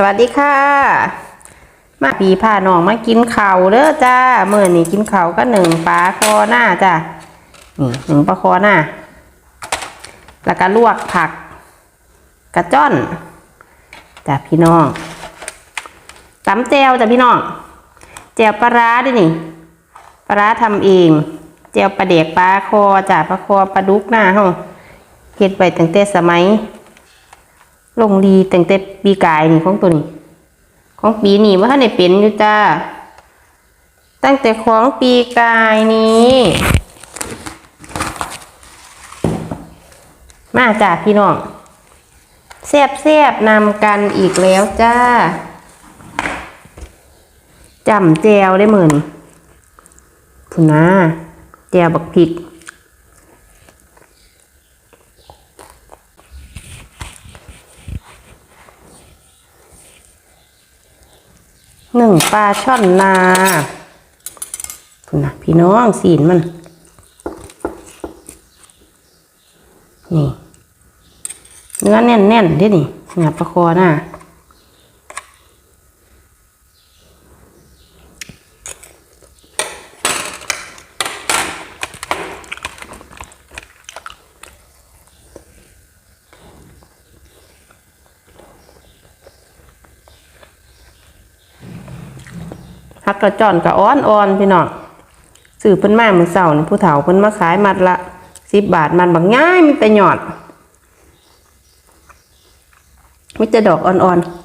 สวัสดีค่ะ มาปีพาน้องมากินข้าวเด้อจ้าเมื่อนี้กินข้าวก็หนึ่งปลาคอหน้าจ้านี่หนึ่งปลาคอหน้า แล้วก็ลวกผัก กระจ้อนจ้าพี่น้องตำแจวจ้าพี่น้องแจวปลาร้าด้วยนี่ปลาร้าทำเองแจวปลาเด็กปลาคอจ้าปลาคอปลาดุกหน้าเฮาเฮ็ดไปตั้งแต่สมัย ลงดีตั้งแต่ปีกายนี่ของตัวนี้ ของปีนี้ว่าท่านได้เป็นอยู่จ้า ตั้งแต่ของปีกายนี้ มาจ้าพี่น้องแซบแซบนำกันอีกแล้วจ้าจำแจวได้เหมือนพุนาแจวบักพริก หนึ่งปลาช่อนนาคุณนะพี่น้องสีนมัน นี่ เนื้อแน่นๆนดินี่หยับประคอหน้า ฮักกระจอนกระอ้อนอ่อนพี่น้องสื่อเพิ่นมาเมื่อเสาร์นี่ผู้เฒ่าเพิ่นมาขายมัดละสิบบาทมันบางง่ายมีแต่หยอดมิจะดอกอ่อนๆ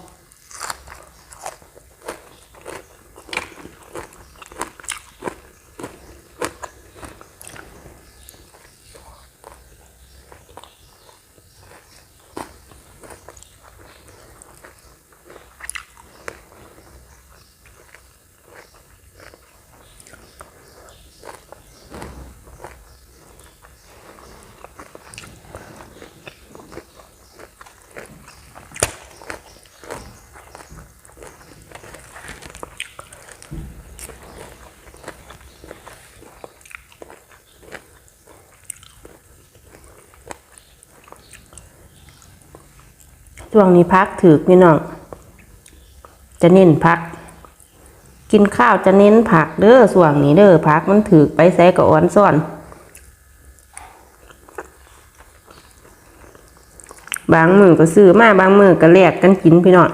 ช่วงนี้พักถือพี่น้อง จะเน้นพัก กินข้าวจะเน้นผักเด้อส่วงนี้เด้อพักมันถือไปใส่กับอ้อนซ่อนบางมือก็ซื้อมาบางมือก็แลกกันกินพี่น้อง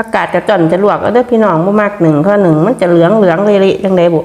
ผักกาดกระจ่อนจะลวกก็เด้อพี่น้องบ่มากหนึ่งข้อหนึ่งมันจะเหลืองเหลืองเละๆจังไดบุ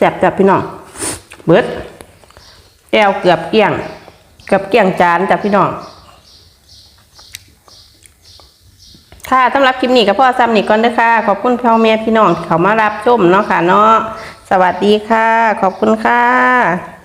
แซ่บจ้ะพี่น้องเบิดแอวเกือบเกี้ยงเกือบเกี้ยงจานจ้ะพี่น้องค่ะสำหรับคลิปนี้ก็พ่อซ้ำนี่ก่อนเด้อค่ะขอบคุณพ่อแม่พี่น้องที่เขามารับชมเนาะค่ะเนาะสวัสดีค่ะ ขอบคุณค่ะ